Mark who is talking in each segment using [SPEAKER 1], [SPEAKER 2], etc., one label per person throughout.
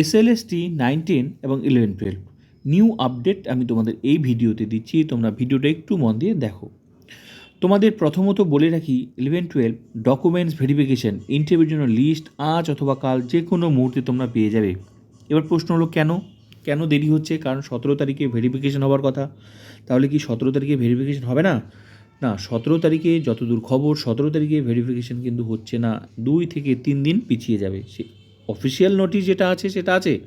[SPEAKER 1] SLST nine ten এবং eleven twelve new update আমি তোমাদের এই ভিডিওতে দিচ্ছি, তোমরা ভিডিওটা একটু মন দিয়ে দেখো। তোমাদের প্রথমত বলে রাখি ইলেভেন টুয়েলভ ডকুমেন্টস ভেরিফিকেশন ইন্টারভিউর জন্য লিস্ট আজ অথবা কাল যে কোনো মুহূর্তে তোমরা পেয়ে যাবে। এবার প্রশ্ন হলো কেন? কেন দেরি হচ্ছে? কারণ সতেরো তারিখে ভেরিফিকেশান হওয়ার কথা। তাহলে কি সতেরো তারিখে ভেরিফিকেশান হবে না? না, সতেরো তারিখে যতদূর খবর, সতেরো তারিখে ভেরিফিকেশন কিন্তু হচ্ছে না। দুই থেকে তিন দিন পিছিয়ে যাবে সে। অফিসিয়াল নোটিশ যেটা আছে, সেটা আছে।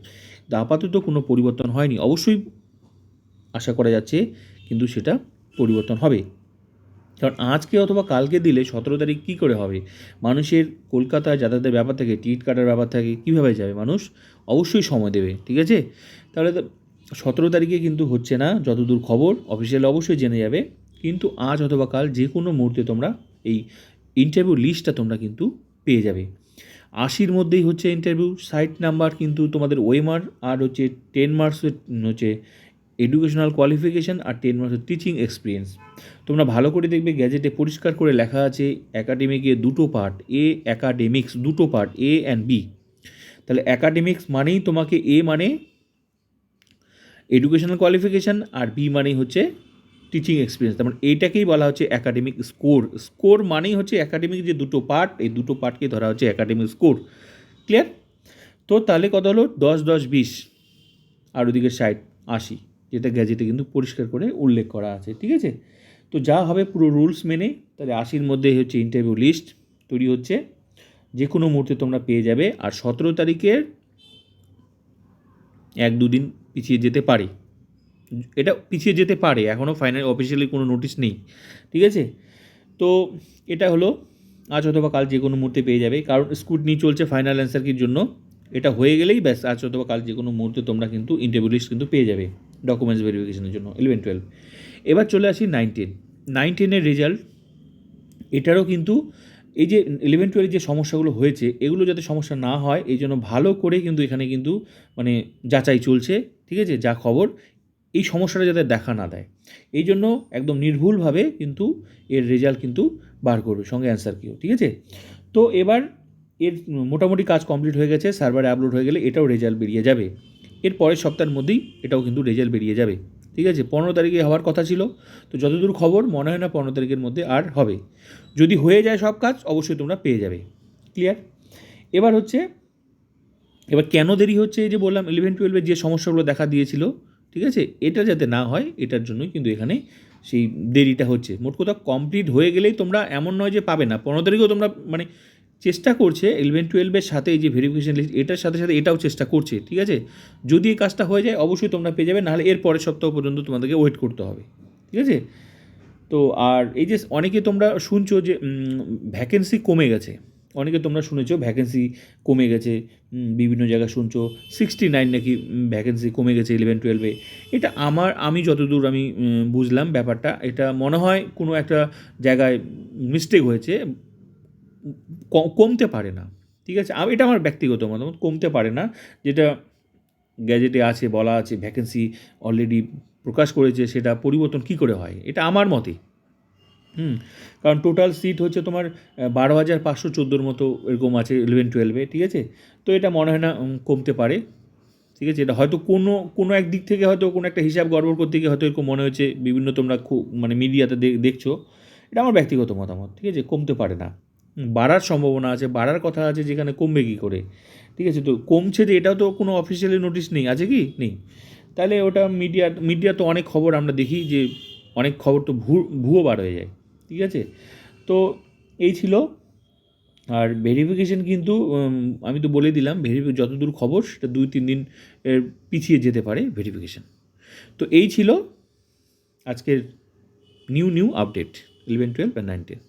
[SPEAKER 1] আপাতত কোনো পরিবর্তন হয়নি। অবশ্যই আশা করা যাচ্ছে, কিন্তু সেটা পরিবর্তন হবে। কারণ আজকে অথবা কালকে দিলে সতেরো তারিখ কী করে হবে? মানুষের কলকাতায় যাতায়াতের ব্যাপার থাকে, টিকিট কাটার ব্যাপার থাকে, কীভাবে যাবে মানুষ? অবশ্যই সময় দেবে, ঠিক আছে? তাহলে সতেরো তারিখে কিন্তু হচ্ছে না, যতদূর খবর অফিসিয়াল অবশ্যই জেনে যাবে। কিন্তু আজ অথবা কাল যে কোনো মুহূর্তে তোমরা এই ইন্টারভিউ লিস্টটা তোমরা কিন্তু পেয়ে যাবে। আশির মধ্যেই হচ্ছে ইন্টারভিউ সাইট নাম্বার কিন্তু তোমাদের ওয়েমার আর হচ্ছে টেন মার্কস হচ্ছে এডুকেশনাল কোয়ালিফিকেশান আর টেন মার্কস টিচিং এক্সপিরিয়েন্স তোমরা ভালো করে দেখবে, গ্যাজেটে পরিষ্কার করে লেখা আছে একাডেমিকে দুটো পার্ট এ একাডেমিক্স দুটো পার্ট এ অ্যান্ড বি তাহলে একাডেমিক্স মানেই তোমাকে এ মানে এডুকেশনাল কোয়ালিফিকেশান আর বি মানেই হচ্ছে টিচিং এক্সপিরিয়েন্স তার মানে এইটাকেই বলা হচ্ছে একাডেমিক স্কোর স্কোর মানেই হচ্ছে একাডেমিক যে দুটো পার্ট এই দুটো পার্টকে ধরা হচ্ছে একাডেমিক স্কোর ক্লিয়ার তো তাহলে কত হলো? দশ দশ, বিশ। আর ওদিকে ষাট, আশি, যেটা গ্যাজেটে কিন্তু পরিষ্কার করে উল্লেখ করা আছে, ঠিক আছে? তো যা হবে পুরো রুলস মেনে, তাহলে আশির মধ্যে হচ্ছে ইন্টারভিউ লিস্ট তৈরি হচ্ছে। যে কোনো মুহূর্তে তোমরা পেয়ে যাবে, আর সতেরো তারিখের এক, দুদিন পিছিয়ে যেতে পারে। এটা পিছিয়ে যেতে পারে এখনও ফাইনাল অফিসিয়ালি কোনো নোটিশ নেই, ঠিক আছে? তো এটা হলো, আজ অথবা কাল যে কোনো মুহূর্তে পেয়ে যাবে, কারণ স্কুটনি চলছে ফাইনাল অ্যান্সার কির জন্য, এটা হয়ে গেলেই ব্যাস, আজ অথবা কাল যে কোনো মুহূর্তে তোমরা কিন্তু ইন্টারভিউ লিস্ট কিন্তু পেয়ে যাবে ডকুমেন্টস ভেরিফিকেশনের জন্য ইলেভেন টুয়েলভ এবার চলে আসি নাইন টেন নাইন টেনের রেজাল্ট এটারও কিন্তু এই যে ইলেভেন টুয়েলভ যে সমস্যাগুলো হয়েছে, এগুলো যাতে সমস্যা না হয়, এই জন্য ভালো করে কিন্তু এখানে কিন্তু মানে যাচাই চলছে, ঠিক আছে? যা খবর এই সমস্যাটা যাতে দেখা না দেয়। এই জন্য একদম নির্ভুলভাবে কিন্তু এর রেজাল্ট কিন্তু বার করবে, সঙ্গে অ্যান্সার কিও, ঠিক আছে? তো এবার এর মোটামুটি কাজ কমপ্লিট হয়ে গেছে সার্ভারে আপলোড হয়ে গেলে এটাও রেজাল্ট বেরিয়ে যাবে। এর পরের সপ্তাহের মধ্যেই এটাও কিন্তু রেজাল্ট বেরিয়ে যাবে, ঠিক আছে? পনেরো তারিখে হওয়ার কথা ছিল, তো যতদূর খবর মনে হয় না পনেরো তারিখের মধ্যে আর হবে। যদি হয়ে যায় সব কাজ, অবশ্যই তোমরা পেয়ে যাবে ক্লিয়ার এবার হচ্ছে, এবার কেন দেরি হচ্ছে এই যে বললাম ইলেভেন টুয়েলভের যে সমস্যাগুলো দেখা দিয়েছিল ঠিক আছে? এটা যাতে না হয়, এটার জন্যই কিন্তু এখানে সেই দেরিটা হচ্ছে। মোট কথা কমপ্লিট হয়ে গেলেই তোমরা এমন নয় যে পাবে না। পনেরো তারিখেও তোমরা মানে চেষ্টা করছে ইলেভেন টুয়েলভের সাথে এই যে ভেরিফিকেশন লিস্ট এটার সাথে সাথে এটাও চেষ্টা করছে, ঠিক আছে? যদি এই কাজটা হয়ে যায়, অবশ্যই তোমরা পেয়ে যাবে, নাহলে এর পরের সপ্তাহ পর্যন্ত তোমাদেরকে ওয়েট করতে হবে, ঠিক আছে? তো আর এই যে অনেকে তোমরা শুনছো যে ভ্যাকেন্সি কমে গেছে। অনেকে তোমরা শুনেছো ভ্যাকেন্সি কমে গেছে বিভিন্ন জায়গায় শুনছো সিক্সটি নাইন নাকি ভ্যাকেন্সি কমে গেছে ইলেভেন টুয়েলভে এটা আমার, আমি যতদূর আমি বুঝলাম ব্যাপারটা, এটা মনে হয় কোনো একটা জায়গায় মিস্টেক হয়েছে কমতে পারে না, ঠিক আছে? এটা আমার ব্যক্তিগত মতামত, কমতে পারে না, যেটা গ্যাজেটে আছে, বলা আছে ভ্যাকেন্সি অলরেডি প্রকাশ করেছে, সেটা পরিবর্তন কী করে হয়? এটা আমার মতে। হুম, কারণ টোটাল সিট হচ্ছে তোমার বারো হাজার পাঁচশো চোদ্দোর মতো এরকম আছে ইলেভেন টুয়েলভে ঠিক আছে? তো এটা মনে হয় না কমতে পারে, ঠিক আছে? এটা হয়তো কোনো কোনো এক দিক থেকে হয়তো কোনো একটা হিসাব গড়বড় করতে গিয়ে হয়তো এরকম মনে হচ্ছে, বিভিন্ন তোমরা খুব মানে মিডিয়াতে দেখছ। এটা আমার ব্যক্তিগত মতামত, ঠিক আছে? কমতে পারে না। বাড়ার সম্ভাবনা আছে, বাড়ার কথা আছে যেখানে কমবে কী করে, ঠিক আছে? তো কমছে যে এটাও তো কোনো অফিসিয়ালি নোটিশ নেই, আছে কি? নেই। তাহলে ওটা মিডিয়া মিডিয়া তো অনেক খবর আমরা দেখি যে, অনেক খবর তো ভু, ভুয়ো বার হয়ে যায়। ঠিক আছে? তো এই ছিল। আর ভেরিফিকেশন কিন্তু আমি তো বলে দিলাম ভেরিফি যতদূর খবর সেটা দুই, তিন দিন পিছিয়ে যেতে পারে ভেরিফিকেশন তো এই ছিল আজকের new new update eleven twelve and nine ten